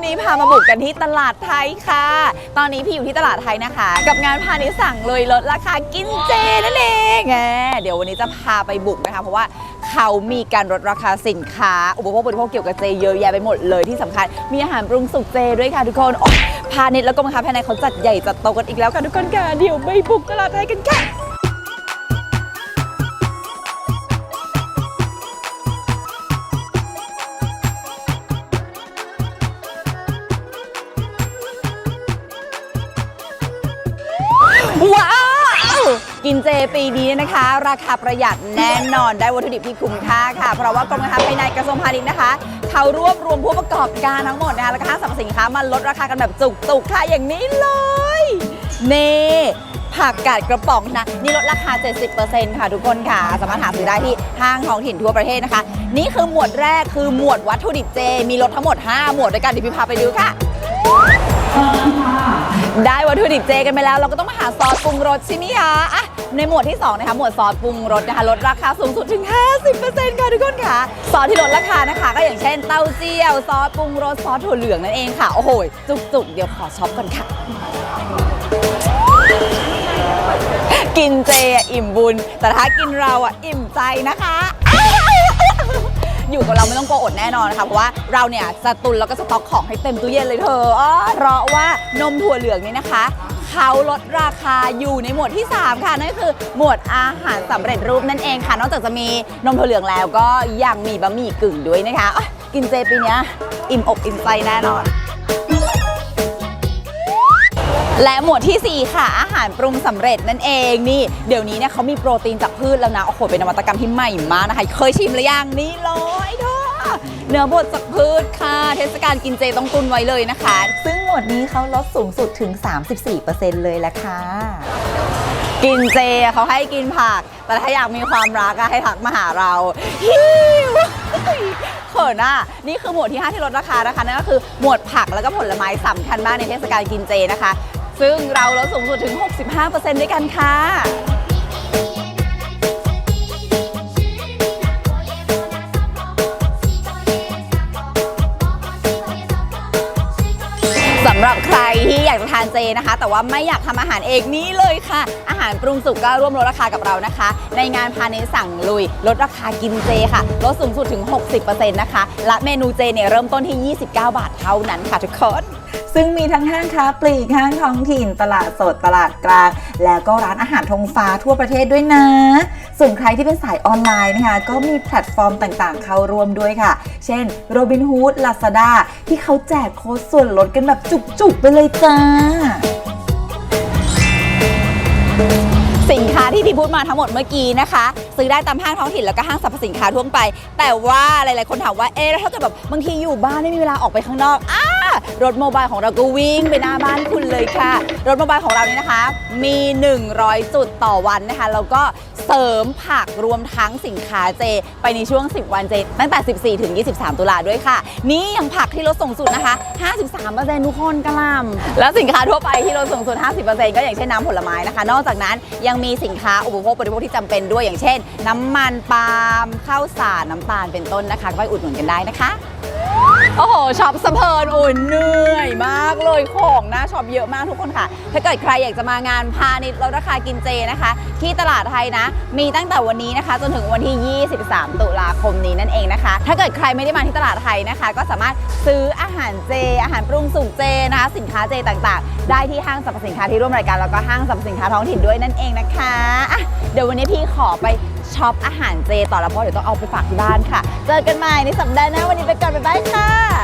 วันนี้พามาบุกกันที่ตลาดไทยค่ะ ตอนนี้พี่อยู่ที่ตลาดไทยนะคะ กับงานพาณิชย์สั่งเลยลดราคากินเจนั่นเองแหมเดี๋ยววันนี้จะพาไปบุกนะคะเพราะว่าเขามีการลดราคาสินค้า อุปโภคบริโภคเกี่ยวกับเจเยอะแยะไปหมดเลยที่สำคัญ มีอาหารปรุงสุกเจด้วยค่ะทุกคนพาณิชย์แล้วก็มาค้าภายในเขาจัดใหญ่จัดโตกันอีกแล้วค่ะทุกคนค่ะเดี๋ยวไปบุกตลาดไทยกันค่ะ กินเจปีนี้นะคะ ราคาประหยัดแน่นอนได้วัตถุดิบที่คุ้มค่าค่ะ เพราะว่ากรมการค้าภายในกระทรวงพาณิชย์นะคะ เขารวบรวมผู้ประกอบการทั้งหมดนะคะแล้วก็ห้างสรรพสินค้ามาลดราคากันแบบจุกๆค่ะอย่างนี้เลยเน่ผักกาดกระป๋องนะนี่ลดราคา 70%ค่ะทุกคนค่ะ สามารถหาซื้อได้ที่ห้างท้องถิ่นทั่วประเทศนะคะ นี่คือหมวดแรกคือหมวดวัตถุดิบเจ มีลดทั้งหมด 5 หมวดด้วยกันเดี๋ยวพี่พาไปดูค่ะ ได้วัตถุดิบเจกันไปแล้ว เราก็ต้องมาหาซอสปรุงรสใช่ไหมคะอะ ในหมวดที่2นะคะหมวดซอสปรุงรสนะคะลดราคาสูงสุดถึง 50%ค่ะทุกคนค่ะซอสที่ลดราคานะคะ ก็อย่างเช่นเต้าเจี้ยวซอสปรุงรสซอสถั่วเหลืองนั่นเองค่ะ โอ้โหจุกๆ เดี๋ยวขอช็อปก่อนค่ะ กินเจอิ่มบุญ แต่ถ้ากินเราอะอิ่มใจนะคะอยู่กับเราไม่ต้องกลัวอดแน่นอนนะคะเพราะว่าเราเนี่ยจะตุนแล้วก็สต็อกของให้เต็มตู้เย็นเลยเธออ้อเพราะว่านมถั่วเหลืองนี่นะคะ เขาลดราคาอยู่ในหมวดที่ 3 ค่ะ นั่นก็คือหมวดอาหารสำเร็จรูปนั่นเองค่ะ นอกจากจะมีนมถั่วเหลืองแล้วก็ยังมีบะหมี่กึ่งด้วยนะคะ กินเจปีนี้อิ่มอกอิ่มใจแน่นอนและหมวดทีสี่4 ค่ะ อาหารปรุงสำเร็จนั่นเองนี่ เดี๋ยวนี้เนี่ยเขามีโปรตีนจากพืชแล้วนะ โอ้โหเป็นนวัตกรรมที่ใหม่มากนะคะ เคยชิมหรือยังนี่เลยเธอ เนื้อบดจากพืชค่ะ เทศกาลกินเจต้องตุนไว้เลยนะคะ ซึ่งหมวดนี้เขาลดสูงสุดถึง 34%เลยแหละค่ะ กินเจเขาให้กินผัก แต่ถ้าอยากมีความรักอะให้ทักมาหาเราฮิวเขินอะนี่คือหมวดที่ 5 ที่ลดราคานะคะนั่นก็คือหมวดผักแล้วก็ผลไม้สำคัญมากในเทศกาลกินเจนะคะ ซึ่งเราลดสูงสุดถึง 65%ด้วยกันค่ะำหรับใครที่อยากจะทานเจนะคะ แต่ว่าไม่อยากทำอาหารเองนี่เลยค่ะ อาหารปรุงสุกก็ร่วมลดราคากับเรานะคะ ในงานพาณิชย์สั่งลุย ลดราคากินเจค่ะ ลดสูงสุดถึง 60%นะคะและเมนูเจเนี่ยเริ่มต้นที่ 29 บาทเท่านั้นค่ะทุกคนซึ่งมีทั้งห้างค้าปลีกห้างท้องถิ่น ตลาดสดตลาดกลาง แล้วก็ร้านอาหารธงฟ้าทั่วประเทศด้วยนะ ส่วนใครที่เป็นสายออนไลน์นะคะ ก็มีแพลตฟอร์มต่างๆ เข้าร่วมด้วยค่ะ เช่น Robinhood Lazada ที่เขาแจกโค้ดส่วนลดกันแบบจุกจุกไปเลยจ้า สินค้าที่พี่พูดมาทั้งหมดเมื่อกี้นะคะ ซื้อได้ตามห้างท้องถิ่นแล้วก็ห้างสรรพสินค้าทั่วไป แต่ว่าหลายๆคนถามว่าเอ๊ะแล้วถ้าเกิดแบบบางทีอยู่บ้านไม่มีเวลาออกไปข้างนอกอ้า รถโมบายของเราก็วิ่งไปหน้าบ้านคุณเลยค่ะ รถโมบายของเรานี่นะคะ มี 100 จุดต่อวันนะคะ แล้วก็เสริมผักรวมทั้งสินค้าเจ ไปในช่วง 10 วันเจ ตั้งแต่ 14 ถึง 23 ตุลาด้วยค่ะ นี่อย่างผักที่ลดสูงสุดนะคะ 53%ทุกคนกระลำแล้วสินค้าทั่วไปที่ลดสูงสุด 50%ก็อย่างเช่นน้ำผลไม้นะคะ นอกจากนั้นยังมีสินค้าอุปโภคบริโภคที่จำเป็นด้วยอย่างเช่น น้ำมันปาล์มข้าวสารน้ำตาลเป็นต้นนะคะ ก็ไปอุดหนุนกันได้นะคะ โอ้โหช็อปสะเพลินอุ่นเหนื่อยมากเลยของนะช็อปเยอะมากทุกคนค่ะ ถ้าเกิดใครอยากจะมางานพาณิชย์ลดราคากินเจนะคะ ที่ตลาดไทยนะ มีตั้งแต่วันนี้นะคะ จนถึงวันที่ 23 ตุลาคมนี้นั่นเองนะคะ ถ้าเกิดใครไม่ได้มาที่ตลาดไทยนะคะ ก็สามารถซื้ออาหารเจ อาหารปรุงสุกเจนะคะสินค้าเจต่างๆ ได้ที่ห้างสรรพสินค้าที่ร่วมรายการแล้วก็ห้างสรรพสินค้าท้องถิ่นด้วยนั่นเองนะคะอะเดี๋ยววันนี้พี่ขอไปช็อปอาหารเจต่อแล้วเพราะเดี๋ยวต้องเอาไปฝากที่บ้านค่ะ เจอกันใหม่ในสัปดาห์หน้าวันนี้ไปก่อนบ๊ายบายค่ะ